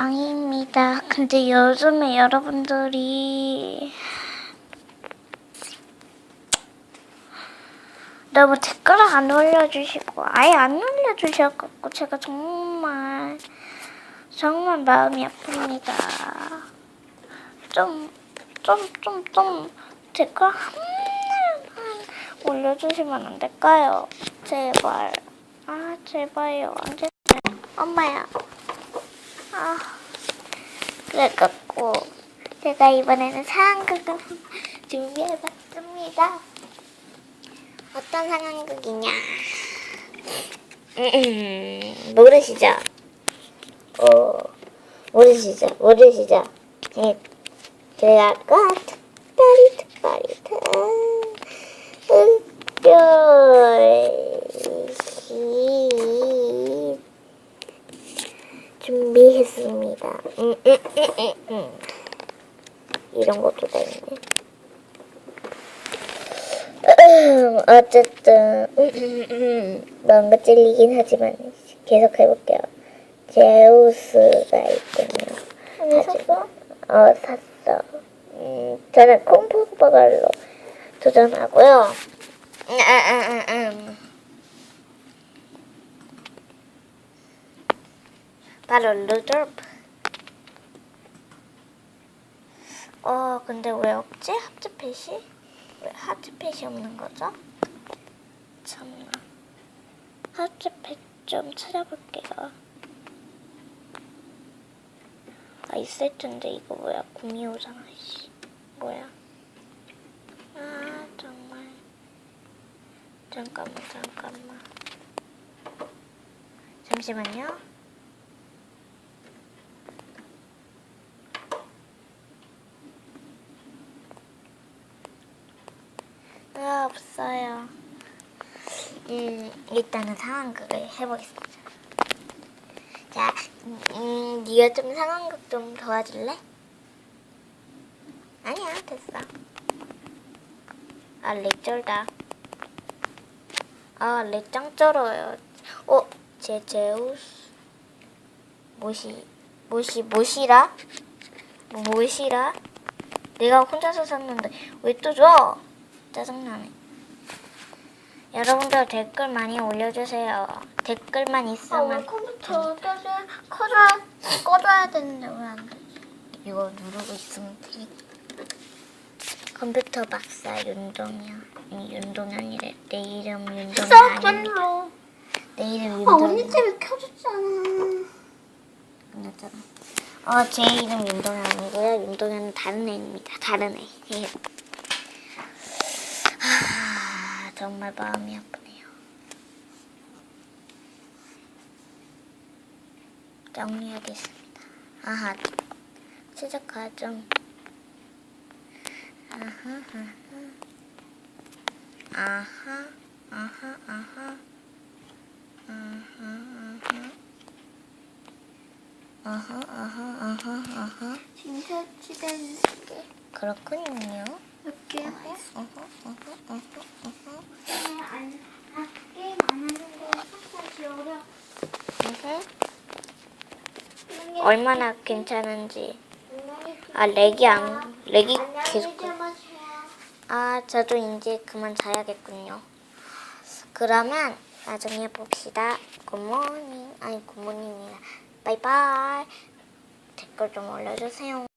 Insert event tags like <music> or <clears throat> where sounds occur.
아닙니다. 근데 요즘에 여러분들이 너무 댓글을 안 올려주시고 아예 안 올려주셔갖고 제가 정말 정말 마음이 아픕니다. 좀 좀 좀좀 댓글 한 번만 올려주시면 안 될까요? 제발. 아 제발요. 안 돼. 엄마야. 아 그래갖고 제가 이번에는 상황극을 <laughs> 준비해봤습니다. 어떤 상황극이냐? 음, 모르시죠? 어, 모르시죠? 모르시죠? 예, 제가 아 준비했습니다. 음, 음, 음, 음, 음. 이런 것도 다 있네. <clears throat> 음, 어쨌든. 뭔가 찔리긴 하지만 계속 해볼게요. 제우스가 있군요. 샀어? 어 샀어. 음, 저는 콩포버걸로 도전하고요. 음, 음, 음, 음. 바로 루돌프. 어 근데 왜 없지 하트펫이? 왜 하트펫이 없는 거죠? 참나. 하트펫 좀 찾아볼게요. 아 있을 텐데 이거 뭐야 구미호잖아 씨 뭐야 아 정말 잠깐만 잠깐만 잠시만요 아 없어요 음 일단은 상황극을 해보겠습니다 자, 음, 네가 좀 상황극 좀 도와줄래? 아니야, 됐어. 아, 렉 쩔다. 아, 렉짱 쩔어요. 어, 제, 제우스. 뭐시, 뭐시라? 뭐, 뭐시라? 내가 혼자서 샀는데 왜 또 줘? 짜증나네. 여러분들 댓글 많이 올려주세요. 댓글만 아, 있으면 왜 컴퓨터 켜져, 꺼줘야, 꺼줘야 되는데 왜안 되지? 이거 누르고 있으면 돼. 컴퓨터 박사 윤동현. 아니, 윤동현이래. 내 이름 윤동현 아니야. 눌러. 내 이름 아, 언니 윤동현. 때문에 켜줬잖아. 끝났잖아. 어, 제 이름 윤동현 아니고요. 윤동현은 다른 애입니다. 다른 애. 예. 정말 마음이 아프네요. 정리하겠습니다. 아하, 최적화 좀. 아하, 아하. 아하, 아하, 아하. 아하, 아하, 아하, 아하. 진짜 기다릴게. 그렇군요. 몇 개? 어허, 어허, 어허, 어허, 어허. 네, 안, 아, 게임 안 하는 거 삭제하기 어려. 으흠. 이런 게 얼마나 괜찮은지. 아, 렉이 안, 렉이 계속. 주무세요. 아, 저도 이제 그만 자야겠군요. 그러면 나중에 봅시다. 굿모닝. 아니, 굿모닝이라. 바이바이. 댓글 좀 올려주세요.